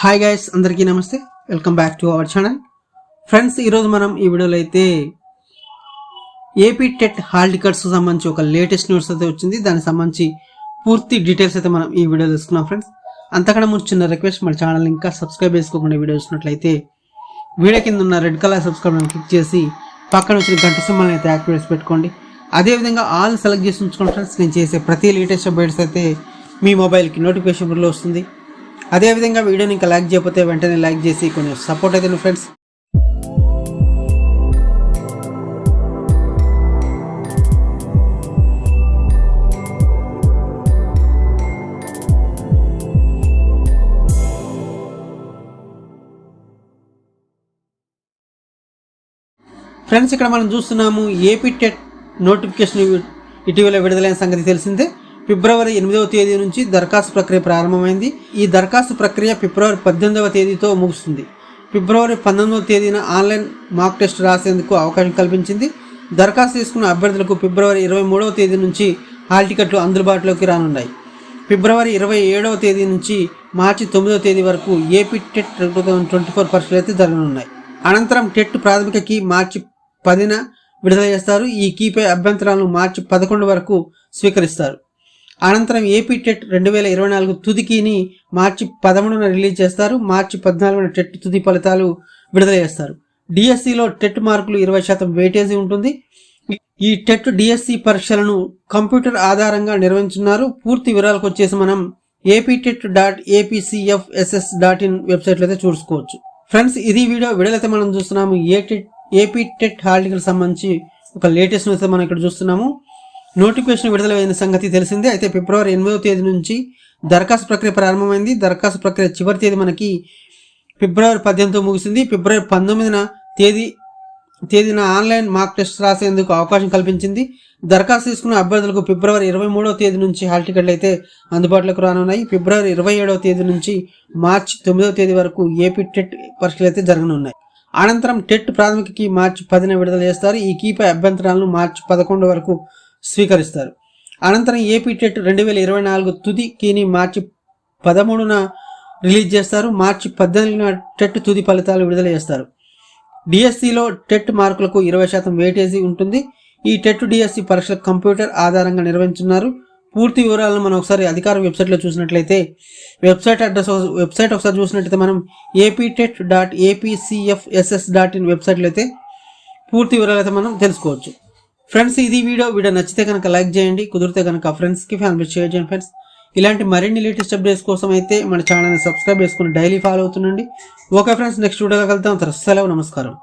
Hi guys అందరికీ నమస్తే. Welcome back to our channel friends ఈరోజు మనం ఈ వీడియోలో అయితే ఏపీ టెట్ హాల్ టికెట్స్ సంబంధించి ఒక లేటెస్ట్ న్యూస్ అయితే వచ్చింది. దానికి సంబంధించి పూర్తి డీటెయిల్స్ అయితే మనం ఈ వీడియో తీసుకున్నాం ఫ్రెండ్స్ అంతకన్నా ముందు చిన్న రిక్వెస్ట్ మన ఛానల్ ఇంకా సబ్స్క్రైబ్ చేసుకోకుండా వీడియో చూసినట్లయితే వీడియో కింద ఉన్న రెడ్ కలర్ సబ్స్క్రైబ్ క్లిక్ చేసి పక్కన వచ్చిన గంట సింబల్ని అయితే యాక్టివేట్ పెట్టుకోండి. అదేవిధంగా ఆల్ సెలెక్ట్ చేసి ఉంచుకోండి ఫ్రెండ్స్ నేను చేసే ప్రతి లేటెస్ట్ అప్డేట్స్ అయితే మీ మొబైల్కి నోటిఫికేషన్ బిల్లో వస్తుంది. అదేవిధంగా వీడియోని ఇంకా లైక్ చేయకపోతే వెంటనే లైక్ చేసి కొంచెం సపోర్ట్ అయితే ఫ్రెండ్స్. ఫ్రెండ్స్ ఇక్కడ మనం చూస్తున్నాము ఏపీ టెట్ నోటిఫికేషన్ ఇటీవల విడుదలైన సంగతి తెలిసిందే. ఫిబ్రవరి ఎనిమిదవ తేదీ నుంచి దరఖాస్తు ప్రక్రియ ప్రారంభమైంది. ఈ దరఖాస్తు ప్రక్రియ ఫిబ్రవరి పద్దెనిమిదవ తేదీతో ముగుస్తుంది. ఫిబ్రవరి పంతొమ్మిదవ తేదీన ఆన్లైన్ మాక్ టెస్ట్ రాసేందుకు అవకాశం కల్పించింది. దరఖాస్తు చేసుకున్న అభ్యర్థులకు ఫిబ్రవరి ఇరవై మూడవ తేదీ నుంచి హాల్ టికెట్లు అందుబాటులోకి రానున్నాయి. ఫిబ్రవరి ఇరవై ఏడవ తేదీ నుంచి మార్చి తొమ్మిదవ తేదీ వరకు AP TET two thousand twenty four పరీక్షలు అయితే జరగనున్నాయి. అనంతరం టెట్ ప్రాథమిక కీ మార్చి పదిన విడుదల చేస్తారు. ఈ కీపై అభ్యంతరాలను మార్చి పదకొండు వరకు స్వీకరిస్తారు. అనంతరం ఏపీ టెట్ రెండు వేల ఇరవై నాలుగు తుదికిని మార్చి పదమూడున రిలీజ్ చేస్తారు. మార్చి పద్నాలుగున టెట్ తుది ఫలితాలు విడుదల చేస్తారు. డిఎస్సిలో టెట్ మార్కులు ఇరవై శాతం వెయిటేజీ ఉంటుంది. ఈ టెట్ డిఎస్సి పరీక్షలను కంప్యూటర్ ఆధారంగా నిర్వహించున్నారు. పూర్తి వివరాలకు వచ్చేసి మనం AP TET dot APCFSS dot in వెబ్సైట్లో అయితే చూసుకోవచ్చు. ఫ్రెండ్స్ ఇది వీడియో వీడియోలో మనం చూస్తున్నాము. A TET AP TET hall సంబంధించి ఒక లేటెస్ట్ అయితే మనం ఇక్కడ చూస్తున్నాము. నోటిఫికేషన్ విడుదలైన సంగతి తెలిసిందే. అయితే ఫిబ్రవరి ఎనిమిదవ తేదీ నుంచి దరఖాస్తు ప్రక్రియ ప్రారంభమైంది. దరఖాస్తు ప్రక్రియ చివరి తేదీ మనకి ఫిబ్రవరి పద్దెనిమిదితో ముగిసింది. ఫిబ్రవరి పంతొమ్మిదిన తేదీ తేదీన ఆన్లైన్ మార్క్ టెస్ట్ రాసేందుకు అవకాశం కల్పించింది. దరఖాస్తు తీసుకున్న అభ్యర్థులకు ఫిబ్రవరి ఇరవై మూడవ తేదీ నుంచి హాల్ టికెట్లు అయితే అందుబాటులోకి రానున్నాయి. ఫిబ్రవరి ఇరవై ఏడవ తేదీ నుంచి మార్చి తొమ్మిదవ తేదీ వరకు ఏపీ టెట్ పరీక్షలు అయితే జరగనున్నాయి. అనంతరం టెట్ ప్రాథమిక కీ మార్చి పదిన విడుదల చేస్తారు. ఈ కీపై అభ్యంతరాలను మార్చి పదకొండు వరకు స్వీకరిస్తారు. అనంతరం ఏపీ టెట్ రెండు వేల ఇరవై నాలుగు తుది కీని మార్చి పదమూడున రిలీజ్ చేస్తారు. మార్చి పద్దెనిమిదిన టెట్ తుది ఫలితాలు విడుదల చేస్తారు. డిఎస్సిలో టెట్ మార్కులకు ఇరవై శాతం వెయిటేజీ ఉంటుంది. ఈ టెట్ డిఎస్సి పరీక్షలు కంప్యూటర్ ఆధారంగా నిర్వహించున్నారు పూర్తి వివరాలను మనం ఒకసారి అధికార వెబ్సైట్లో చూసినట్లయితే వెబ్సైట్ అడ్రస్ వెబ్సైట్ ఒకసారి చూసినట్లయితే మనం AP TET dot APCFSS dot in వెబ్సైట్లో అయితే పూర్తి వివరాలు అయితే మనం తెలుసుకోవచ్చు. ఫ్రెండ్స్ ఇది వీడియో. వీడియో నచ్చితే కనుక లైక్ చేయండి. కుదిరితే కనుక ఫ్రెండ్స్కి ఫ్యామిలీ షేర్ చేయండి ఫ్రెండ్స్ ఇలాంటి మరిన్ని లేటెస్ట్ అప్డేట్స్ కోసం అయితే మన ఛానల్ని సబ్స్క్రైబ్ చేసుకుని డైలీ ఫాలో అవుతుండండి. ఓకే ఫ్రెండ్స్ నెక్స్ట్ వీడియోలో కలుద్దాం. తర్వాత సెలవు నమస్కారం.